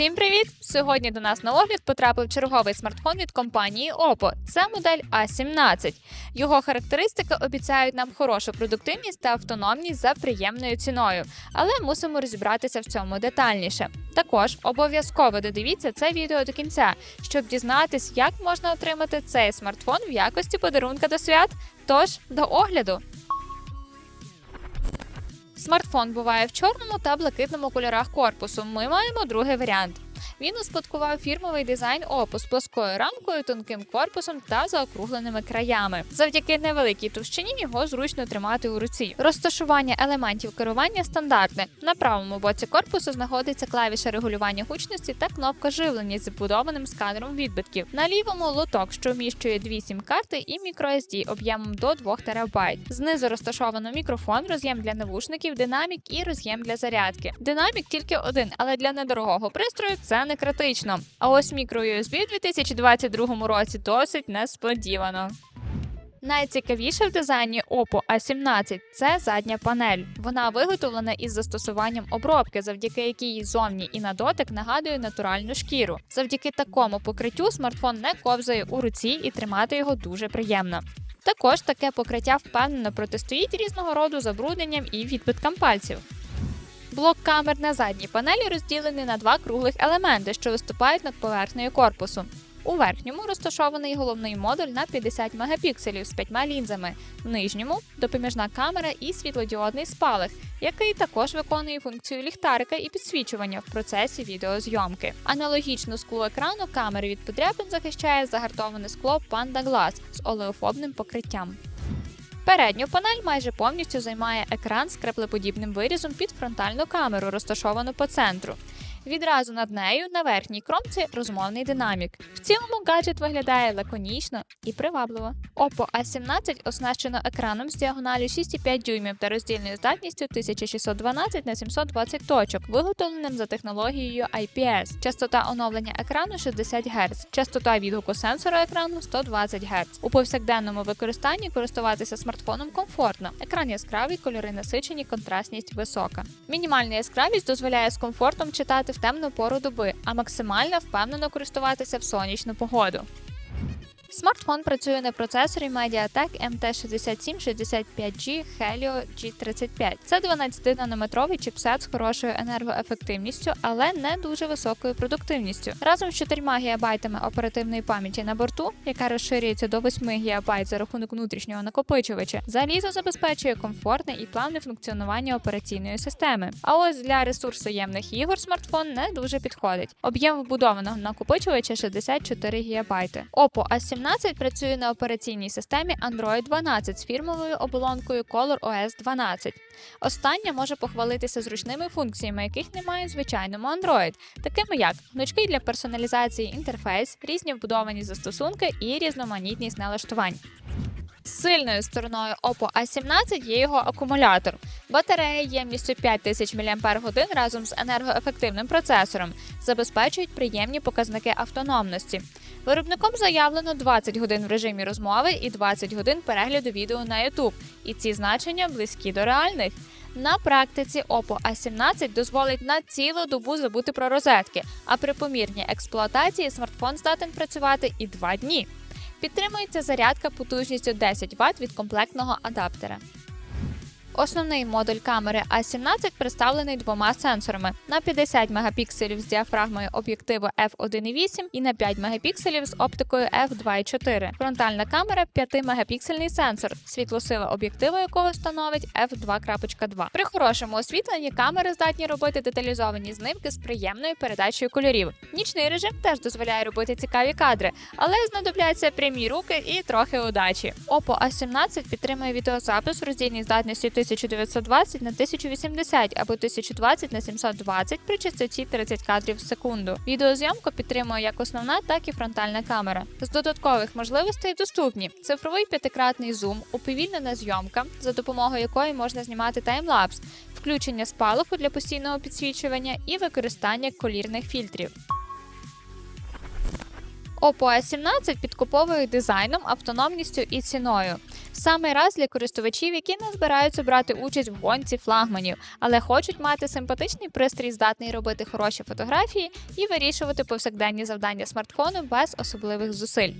Всім привіт! Сьогодні до нас на огляд потрапив черговий смартфон від компанії Oppo. Це модель A17. Його характеристики обіцяють нам хорошу продуктивність та автономність за приємною ціною, але мусимо розібратися в цьому детальніше. Також обов'язково додивіться це відео до кінця, щоб дізнатись, як можна отримати цей смартфон в якості подарунка до свят. Тож до огляду. Смартфон буває в чорному та блакитному кольорах корпусу. Ми маємо другий варіант. Він успадкував фірмовий дизайн Oppo з плоскою рамкою, тонким корпусом та заокругленими краями. Завдяки невеликій товщині його зручно тримати у руці. Розташування елементів керування стандартне. На правому боці корпусу знаходиться клавіша регулювання гучності та кнопка живлення з збудованим сканером відбитків. На лівому лоток, що вміщує дві сім-карти і microSD об'ємом до 2 ТБ. Знизу розташовано мікрофон, роз'єм для навушників, динамік і роз'єм для зарядки. Динамік тільки один, але для недорогого пристрою це не критично. А ось microUSB у 2022 році досить несподівано. Найцікавіше в дизайні Oppo A17 – це задня панель. Вона виготовлена із застосуванням обробки, завдяки якій зовні і на дотик нагадує натуральну шкіру. Завдяки такому покриттю смартфон не ковзає у руці і тримати його дуже приємно. Також таке покриття впевнено протистоїть різного роду забрудненням і відбиткам пальців. Блок камер на задній панелі розділений на два круглих елементи, що виступають над поверхнею корпусу. У верхньому розташований головний модуль на 50 мегапікселів з п'ятьма лінзами, в нижньому допоміжна камера і світлодіодний спалах, який також виконує функцію ліхтарика і підсвічування в процесі відеозйомки. Аналогічно склу екрану камери від подряпин захищає загартоване скло Panda Glass з олеофобним покриттям. Передню панель майже повністю займає екран з краплеподібним вирізом під фронтальну камеру, розташовану по центру. Відразу над нею на верхній кромці розмовний динамік. В цілому гаджет виглядає лаконічно і привабливо. Oppo A17 оснащено екраном з діагоналю 6,5 дюймів та роздільною здатністю 1612 на 720 точок, виготовленим за технологією IPS. Частота оновлення екрану 60 Гц, частота відгуку сенсора екрану 120 Гц. У повсякденному використанні користуватися смартфоном комфортно. Екран яскравий, кольори насичені, контрастність висока. Мінімальна яскравість дозволяє з комфортом читати в темну пору доби, а максимально впевнено користуватися в сонячну погоду. Смартфон працює на процесорі MediaTek MT6765G Helio G35. Це 12-нанометровий чіпсет з хорошою енергоефективністю, але не дуже високою продуктивністю. Разом з 4 ГБ оперативної пам'яті на борту, яка розширюється до 8 ГБ за рахунок внутрішнього накопичувача, залізо забезпечує комфортне і плавне функціонування операційної системи. А ось для ресурсоємних ігор смартфон не дуже підходить. Об'єм вбудованого накопичувача 64 ГБ. Oppo A17 17 працює на операційній системі Android 12 з фірмовою оболонкою ColorOS 12. Остання може похвалитися зручними функціями, яких немає в звичайному Android, такими як гнучкий для персоналізації інтерфейс, різні вбудовані застосунки і різноманітність налаштувань. Сильною стороною Oppo A17 є його акумулятор. Батарея ємністю 5000 мАч разом з енергоефективним процесором забезпечують приємні показники автономності. Виробником заявлено 20 годин в режимі розмови і 20 годин перегляду відео на YouTube, і ці значення близькі до реальних. На практиці Oppo A17 дозволить на цілу добу забути про розетки, а при помірній експлуатації смартфон здатен працювати і 2 дні. Підтримується зарядка потужністю 10 Вт від комплектного адаптера. Основний модуль камери A17 представлений двома сенсорами на 50 мегапікселів з діафрагмою об'єктиву f1.8 і на 5 мегапікселів з оптикою f2.4. Фронтальна камера 5 мегапіксельний сенсор, світлосила об'єктиву якого становить f2.2. При хорошому освітленні камери здатні робити деталізовані знимки з приємною передачею кольорів. Нічний режим теж дозволяє робити цікаві кадри, але знадобляться прямі руки і трохи удачі. Oppo A17 підтримує відеозапис роздільній здатності 1920 на 1080 або 1020 на 720 при частоті 30 кадрів в секунду. Відеозйомку підтримує як основна, так і фронтальна камера. З додаткових можливостей доступні цифровий п'ятикратний зум, уповільнена зйомка, за допомогою якої можна знімати таймлапс, включення спалаху для постійного підсвічування і використання колірних фільтрів. Oppo A17 підкуповує дизайном, автономністю і ціною. Саме раз для користувачів, які не збираються брати участь в гонці флагманів, але хочуть мати симпатичний пристрій, здатний робити хороші фотографії і вирішувати повсякденні завдання смартфону без особливих зусиль.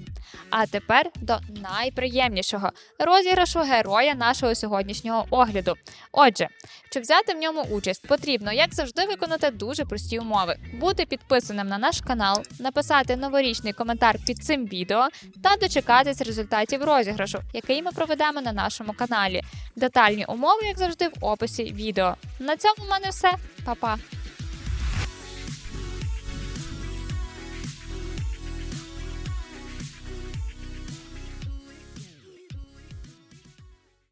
А тепер до найприємнішого розіграшу героя нашого сьогоднішнього огляду. Отже, щоб взяти в ньому участь, потрібно, як завжди, виконати дуже прості умови: бути підписаним на наш канал, написати новорічний коментар під цим відео та дочекатись результатів розіграшу, який ми проведемо на нашому каналі. Детальні умови, як завжди, в описі відео. На цьому в мене все. Па-па!